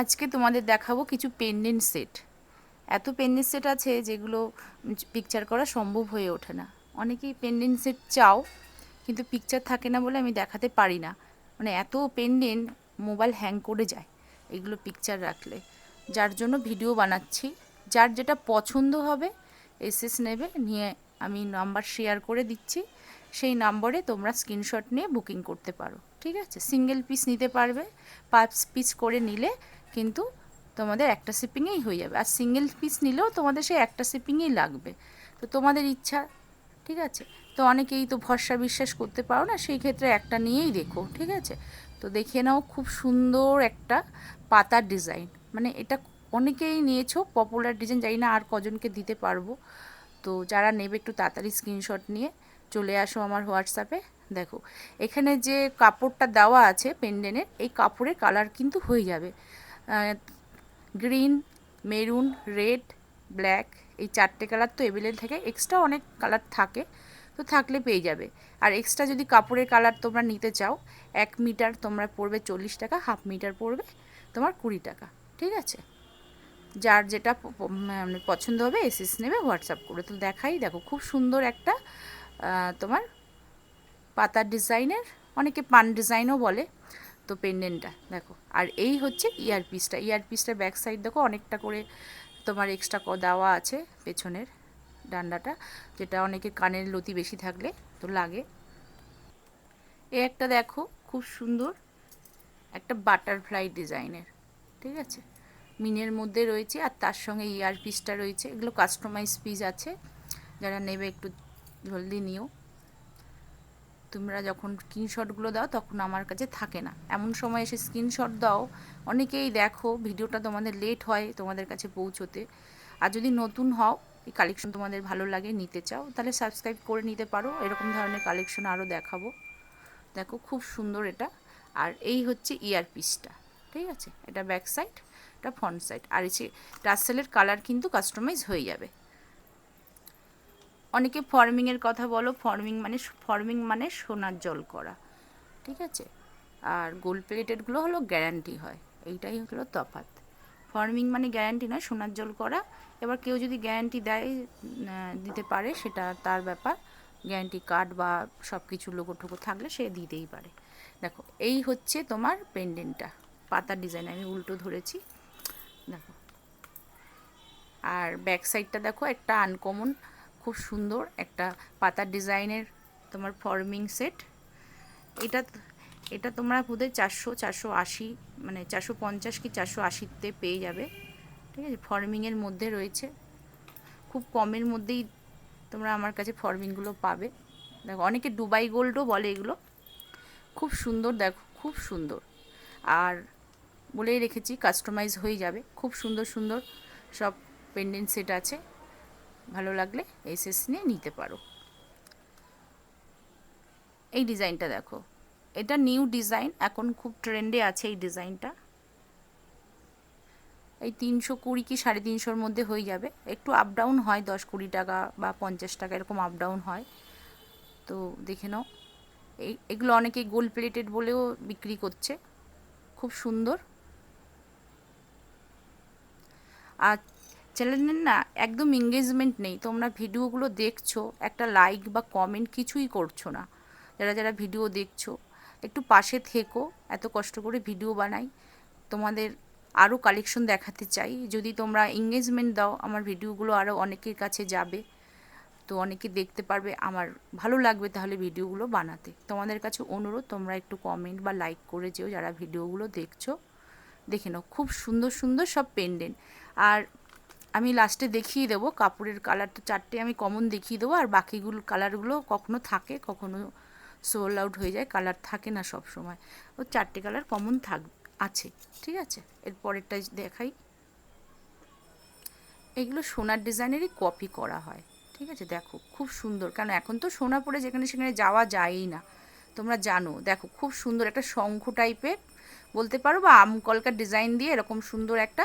আজকে তোমাদের দেখাবো কিছু পেন্ডেন্ট সেট এত পেন্ডেন্ট সেট আছে যেগুলো পিকচার করা সম্ভব হয়ে ওঠে না। অনেকেই পেন্ডেন্ট সেট চাও, কিন্তু পিকচার থাকে না বলে আমি দেখাতে পারি না। মানে এত পেন্ডেন্ট মোবাইল হ্যাং করে যায় এগুলো পিকচার রাখলে। যার জন্য ভিডিও বানাচ্ছি, যার যেটা পছন্দ হবে এসএস নেবে, নিয়ে আমি নাম্বার শেয়ার করে দিচ্ছি। সেই নম্বরে তোমরা স্ক্রিনশট নিয়ে বুকিং করতে পারো। ঠিক আছে? সিঙ্গেল পিস নিতে পারবে, পাঁচ পিস করে নিলে কিন্তু তোমাদের একটা শিপিংয়েই হয়ে যাবে। আর সিঙ্গেল পিস নিলেও তোমাদের সেই একটা শিপিংয়েই লাগবে। তো তোমাদের ইচ্ছা, ঠিক আছে? তো অনেকেই তো ভরসা বিশ্বাস করতে পারো না, সেই ক্ষেত্রে একটা নিয়েই দেখো ঠিক আছে? তো দেখে নাও খুব সুন্দর একটা পাতার ডিজাইন মানে এটা অনেকেই নিয়েছো পপুলার ডিজাইন জানি না আর কজনকে দিতে পারব। তো যারা নেবে একটু তাড়াতাড়ি স্ক্রিনশট নিয়ে চলে আসো আমার হোয়াটসঅ্যাপে। দেখো, এখানে যে কাপড়টা দেওয়া আছে পেন্ডেনের এই কাপড়ের কালার কিন্তু হয়ে যাবে। গ্রিন মেরুন রেড ব্ল্যাক এই চারটে কালার তো অ্যাভেলেবল থাকে। এক্সট্রা অনেক কালার থাকে, তো থাকলে পেয়ে যাবে। আর এক্সট্রা যদি কাপড়ের কালার তোমরা নিতে চাও, এক মিটার তোমরা পড়বে চল্লিশ টাকা হাফ মিটার পড়বে তোমার কুড়ি টাকা, ঠিক আছে? যার যেটা মানে পছন্দ হবে এসএস নেবে হোয়াটসঅ্যাপ করে। তো দেখাই, দেখো খুব সুন্দর একটা তোমার পাতার ডিজাইনের অনেকে পান ডিজাইনও বলে। তো পেন্ডেন্টটা দেখো। আর এই হচ্ছে ইয়ারপিসটা ইয়ারপিসটা ব্যাক সাইড দেখো, অনেকটা করে তোমার এক্সট্রা দেওয়া আছে পেছনের ডান্ডাটা, যেটা অনেকে কানের লতি বেশি থাকলে তো লাগে। এ একটা দেখো, খুব সুন্দর একটা বাটারফ্লাই ডিজাইনের ঠিক আছে? মিনের মধ্যে রয়েছে আর তার সঙ্গে ইয়ার পিসটা রয়েছে। এগুলো কাস্টমাইজ পিস আছে। যারা নেবে একটু জলদি নিও। তোমরা যখন স্ক্রিনশটগুলো দাও, তখন আমার কাছে থাকে না। এমন সময় এসে স্ক্রিনশট দাও, অনেকেই দেখো ভিডিওটা তোমাদের লেট হয় তোমাদের কাছে পৌঁছোতে। আর যদি নতুন হও, এই কালেকশন তোমাদের ভালো লাগে, নিতে চাও, তাহলে সাবস্ক্রাইব করে নিতে পারো। এরকম ধরনের কালেকশন আরও দেখাবো। দেখো খুব সুন্দর এটা। আর এই হচ্ছে ইয়ার পিসটা ঠিক আছে? এটা ব্যাক সাইড এটা ফ্রন্ট সাইড আর এই টাসেলের কালার কিন্তু কাস্টমাইজ হয়ে যাবে। অনেকে ফর্মিংয়ের কথা বলো ফর্মিং মানে ফর্মিং মানে সোনার জল করা, ঠিক আছে? আর গোল্ড প্লেটেডগুলো হলো গ্যারান্টি হয়, এইটাই হলো তফাৎ। ফর্মিং মানে গ্যারান্টি নয়, সোনার জল করা। এবার কেউ যদি গ্যারান্টি দেয় দিতে পারে, সেটা তার ব্যাপার। গ্যারান্টি কার্ড বা সব কিছু লোগো ঠোকো থাকলে সে দিতেই পারে। দেখো, এই হচ্ছে তোমার পেন্ডেন্টটা পাতার ডিজাইন আমি উল্টো ধরেছি। দেখো। আর ব্যাক সাইডটা দেখো, একটা আনকমন খুব সুন্দর একটা পাতার ডিজাইনের তোমার ফর্মিং সেট এটা এটা তোমরা বোধহয় চারশো চারশো আশি মানে চারশো পঞ্চাশ কি চারশো আশিতে পেয়ে যাবে। ঠিক আছে? ফর্মিংয়ের মধ্যে রয়েছে। খুব কমের মধ্যেই তোমরা আমার কাছে ফর্মিংগুলো পাবে। দেখো, অনেকে দুবাই গোল্ডও বলে এগুলো। খুব সুন্দর, দেখো, খুব সুন্দর। আর বলেই রেখেছি কাস্টমাইজ হয়ে যাবে। খুব সুন্দর সুন্দর সব পেন্ডেন্ট সেট আছে। ভালো লাগলে এসএস নিয়ে নিতে পারো। এই ডিজাইনটা দেখো। এটা নিউ ডিজাইন, এখন খুব ট্রেন্ডে আছে এই ডিজাইনটা। এই তিনশো কুড়ি কি সাড়ে তিনশোর মধ্যে হয়ে যাবে। একটু আপ ডাউন হয়, দশ কুড়ি টাকা বা পঞ্চাশ টাকা, এরকম আপ ডাউন হয়। তো দেখে নাও। এই, এগুলো অনেকে গোল্ড প্লেটেড বলেও বিক্রি করছে। খুব সুন্দর। আর চ্যানেলের না একদম এঙ্গেজমেন্ট নেই। তোমরা ভিডিওগুলো দেখছ, একটা লাইক বা কমেন্ট কিছুই করছ না। যারা যারা ভিডিও দেখছ, একটু পাশে থেকো, এত কষ্ট করে ভিডিও বানাই। তোমাদের আরও কালেকশন দেখাতে চাই। যদি তোমরা এঙ্গেজমেন্ট দাও, আমার ভিডিওগুলো আরও অনেকের কাছে যাবে। তো অনেকে দেখতে পারবে, আমার ভালো লাগবে তাহলে ভিডিওগুলো বানাতে। তোমাদের কাছে অনুরোধ, তোমরা একটু কমেন্ট বা লাইক করে যেও যারা ভিডিওগুলো দেখছ। দেখে নাও, খুব সুন্দর সুন্দর সব পেন্ডেন্ট আর আমি লাস্টে দেখিয়ে দেবো, কাপড়ের কালারটা চারটে আমি কমন দেখিয়ে দেবো, আর বাকিগুলো কালারগুলো কখনো থাকে, কখনো সোল আউট হয়ে যায় কালার থাকে না সব সময়। ও চারটে কালার কমন থাক, আছে, ঠিক আছে? এর পরেরটা দেখাই। এগুলো সোনার ডিজাইনেরই কপি করা হয়, ঠিক আছে? দেখো, খুব সুন্দর। কারণ এখন তো সোনা পরে যেখানে সেখানে যাওয়া যায়ই না। তোমরা জানো, দেখো, খুব সুন্দর একটা শঙ্খ টাইপের বলতে পারো বা আমকলকার ডিজাইন দিয়ে এরকম সুন্দর একটা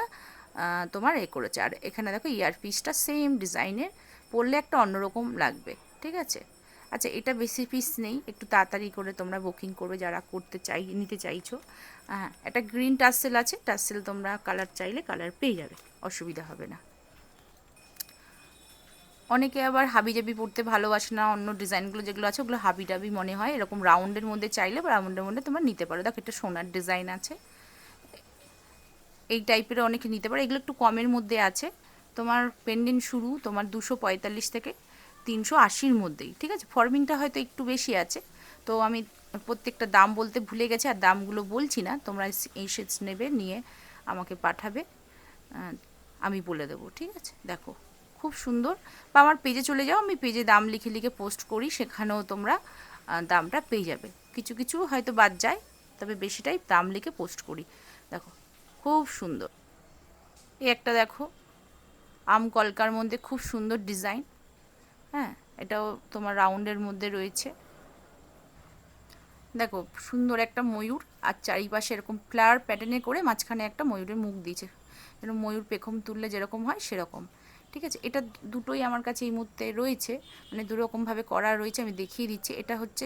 তোমার এ করেছে। আর এখানে দেখো ইয়ারপিসটা সেম ডিজাইনের পরলে একটা অন্যরকম লাগবে, ঠিক আছে? আচ্ছা এটা বেশি পিস নেই, একটু তাড়াতাড়ি করে তোমরা বুকিং করবে যারা করতে চাই, নিতে চাইছো। হ্যাঁ একটা গ্রিন টাসেল আছে টাসেল তোমরা কালার চাইলে কালার পেয়ে যাবে, অসুবিধা হবে না। অনেকে আবার হাবিজাবি পড়তে ভালোবাসে না, অন্য ডিজাইনগুলো যেগুলো আছে, ওগুলো হাবিজাবি মনে হয়, এরকম রাউন্ডের মধ্যে চাইলে রাউন্ডের মধ্যে তোমরা নিতে পারো। দেখো একটা সোনার ডিজাইন আছে। এই টাইপের অনেকে নিতে পারো। এগুলো একটু কমের মধ্যে আছে। তোমার পেন্ডেন্ট শুরু তোমার দুশো পঁয়তাল্লিশ থেকে তিনশো আশির মধ্যেই, ঠিক আছে? ফর্মিংটা হয়তো একটু বেশি আছে। তো আমি প্রত্যেকটা দাম বলতে ভুলে গেছি আর দামগুলো বলছি না। তোমরা এই সেটস নেবে, নিয়ে আমাকে পাঠাবে। আমি বলে দেবো, ঠিক আছে? দেখো, খুব সুন্দর। বা আমার পেজে চলে যাও, আমি পেজে দাম লিখে লিখে পোস্ট করি, সেখানেও তোমরা দামটা পেয়ে যাবে। কিছু কিছু হয়তো বাদ যায়, তবে বেশিটাই দাম লিখে পোস্ট করি। দেখো খুব সুন্দর। এই একটা দেখো, আম কলকার মধ্যে খুব সুন্দর ডিজাইন। হ্যাঁ এটাও তোমার রাউন্ডের মধ্যে রয়েছে। দেখো, সুন্দর একটা ময়ূর, আর চারিপাশে এরকম ফ্লাওয়ার প্যাটার্নে করে মাঝখানে একটা ময়ূরের মুখ দিয়েছে। যেন ময়ূর পেখম তুললে যেরকম হয় সেরকম। ঠিক আছে? এটা দুটোই আমার কাছে এই মুহূর্তে রয়েছে। মানে দুরকমভাবে করা রয়েছে, আমি দেখিয়ে দিচ্ছি। এটা হচ্ছে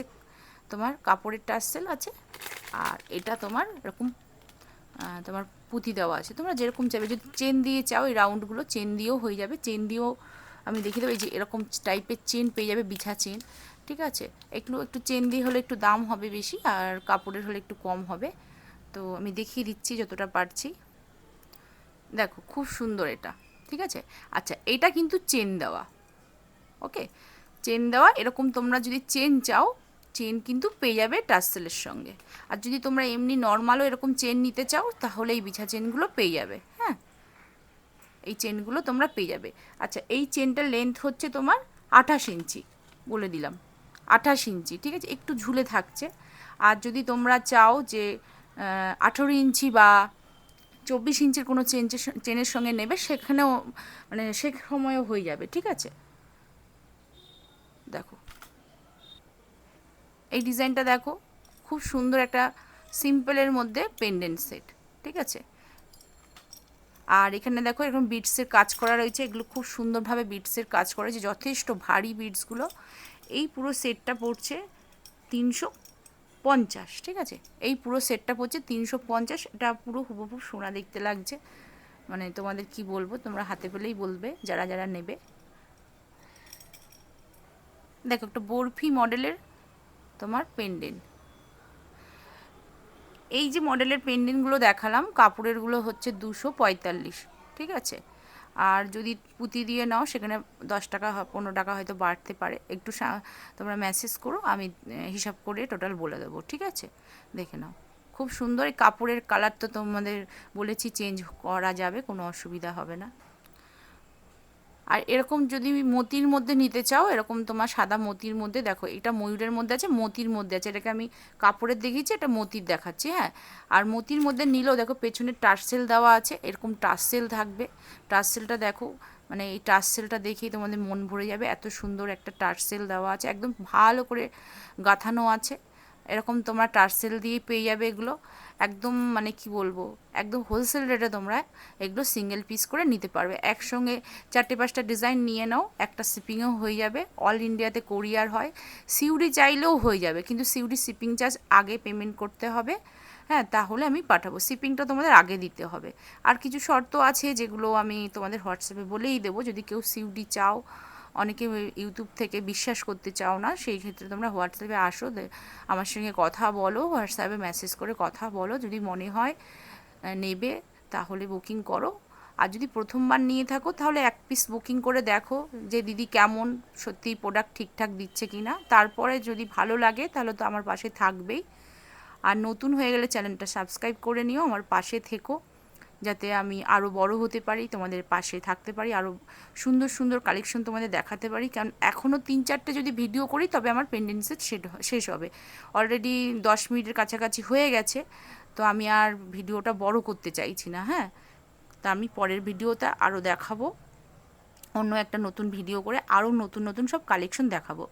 তোমার কাপড়ের টার্সেল আছে, আর এটা তোমার এরকম তোমার পুঁতি দেওয়া আছে। তোমরা যেরকম চাইবে, যদি চেন দিয়ে চাও, এই রাউন্ডগুলো চেন দিয়েও হয়ে যাবে। চেন দিয়েও আমি দেখিয়ে দেবো, এই যে এরকম টাইপের চেন পেয়ে যাবে, বিছা চেন ঠিক আছে? একটু একটু চেন দিয়ে হলে একটু দাম হবে বেশি, আর কাপড়ের হলে একটু কম হবে। তো আমি দেখিয়ে দিচ্ছি যতটা পারছি। দেখো, খুব সুন্দর এটা, ঠিক আছে? আচ্ছা এটা কিন্তু চেন দেওয়া ওকে চেন দেওয়া, এরকম তোমরা যদি চেন চাও চেন কিন্তু পেয়ে যাবে টার্সেলের সঙ্গে। আর যদি তোমরা এমনি নর্মালও এরকম চেন নিতে চাও, তাহলে এই বিছা চেনগুলো পেয়ে যাবে হ্যাঁ? এই চেনগুলো তোমরা পেয়ে যাবে। আচ্ছা এই চেনটার লেন্থ হচ্ছে তোমার আঠাশ ইঞ্চি, বলে দিলাম। আঠাশ ইঞ্চি, ঠিক আছে? একটু ঝুলে থাকছে। আর যদি তোমরা চাও যে আঠেরো ইঞ্চি বা চব্বিশ ইঞ্চির কোনো চেন চেনের সঙ্গে নেবে, সেখানেও মানে সে সময়ও হয়ে যাবে, ঠিক আছে? দেখো। এই ডিজাইনটা দেখো, খুব সুন্দর একটা সিম্পলের মধ্যে পেন্ডেন্ট সেট ঠিক আছে? আর এখানে দেখো এরকম বিটসের কাজ করা রয়েছে, এগুলো খুব সুন্দরভাবে বিটসের কাজ করা হয়েছে যথেষ্ট ভারী বিটসগুলো এই পুরো সেটটা পড়ছে তিনশো পঞ্চাশ, ঠিক আছে? এই পুরো সেটটা পড়ছে তিনশো পঞ্চাশ, এটা পুরো হুবহু সোনা দেখতে লাগছে। মানে তোমাদের কি বলব, তোমরা হাতে পেলেই বলবে, যারা যারা নেবে। দেখো একটা বরফি মডেলের তোমার পেন্ডেন্ট এই যে মডেলের পেন্ডেন্টগুলো দেখালাম কাপড়েরগুলো হচ্ছে দুশো পঁয়তাল্লিশ, ঠিক আছে? আর যদি পুঁতি দিয়ে নাও, সেখানে দশ টাকা পনেরো টাকা হয়তো বাড়তে পারে। একটু তোমরা মেসেজ করো, আমি হিসাব করে টোটাল বলে দেবো, ঠিক আছে? দেখে নাও। খুব সুন্দর, এই কাপড়ের কালার তো তোমাদের বলেছি চেঞ্জ করা যাবে, কোনো অসুবিধা হবে না। আর এরকম যদি মতির মধ্যে নিতে চাও, এরকম তোমার সাদা মতির মধ্যে দেখো, এটা ময়ূরের মধ্যে আছে, মতির মধ্যে আছে। এটাকে আমি কাপড়ের দেখিয়েছি, এটা মতির দেখাচ্ছি হ্যাঁ? আর মতির মধ্যে নিলেও দেখো, পেছনে টার্সেল দেওয়া আছে, এরকম টার্সেল থাকবে। টার্সেলটা দেখো মানে এই টার্সেলটা দেখেই তোমাদের মন ভরে যাবে। এত সুন্দর একটা টার্সেল দেওয়া আছে, একদম ভালো করে গাঁথানো আছে। এরকম তোমরা টার্সেল দিয়ে পেয়ে যাবে এগুলো। একদম মানে কি বলব, একদম হোলসেল রেটে তোমরা এগুলো সিঙ্গেল পিস করে নিতে পারবে। একসঙ্গে চারটে পাঁচটা ডিজাইন নিয়ে নাও, একটা শিপিংও হয়ে যাবে। অল ইন্ডিয়াতে কোরিয়ার হয়। সিউডি চাইলেও হয়ে যাবে, কিন্তু সিউডি শিপিং চার্জ আগে পেমেন্ট করতে হবে। হ্যাঁ তাহলে আমি পাঠাবো। শিপিংটা তোমাদের আগে দিতে হবে। আর কিছু শর্ত আছে যেগুলো আমি তোমাদের হোয়াটসঅ্যাপে বলেই দেবো। যদি কেউ সিউডি চাও অনেকে ইউটিউব থেকে বিশ্বাস করতে চাও না, সেই ক্ষেত্রে তোমরা হোয়াটসঅ্যাপে আসো আমার সঙ্গে কথা বলো হোয়াটসঅ্যাপে মেসেজ করে কথা বলো, যদি মনে হয় নেবে, তাহলে বুকিং করো। আর যদি প্রথমবার নিয়ে থাকো, তাহলে এক পিস বুকিং করে দেখো যে দিদি কেমন সত্যি প্রোডাক্ট ঠিকঠাক দিচ্ছে কি না তারপরে যদি ভালো লাগে, তাহলে তো আমার পাশে থাকবেই। আর নতুন হয়ে গেলে চ্যানেলটা সাবস্ক্রাইব করে নিও, আমার পাশে থেকো। যাতে আমি আরও বড় হতে পারি, তোমাদের পাশে থাকতে পারি আরও সুন্দর সুন্দর কালেকশন তোমাদের দেখাতে পারি। কারণ এখনও তিন চারটে যদি ভিডিও করি, তবে আমার পেন্ডেন্সের শেষ হবে। অলরেডি দশ মিনিটের কাছাকাছি হয়ে গেছে, তো আমি আর ভিডিওটা বড় করতে চাইছি না হ্যাঁ? তা আমি পরের ভিডিওটা আরও দেখাবো। অন্য একটা নতুন ভিডিও করে আরও নতুন নতুন সব কালেকশন দেখাবো।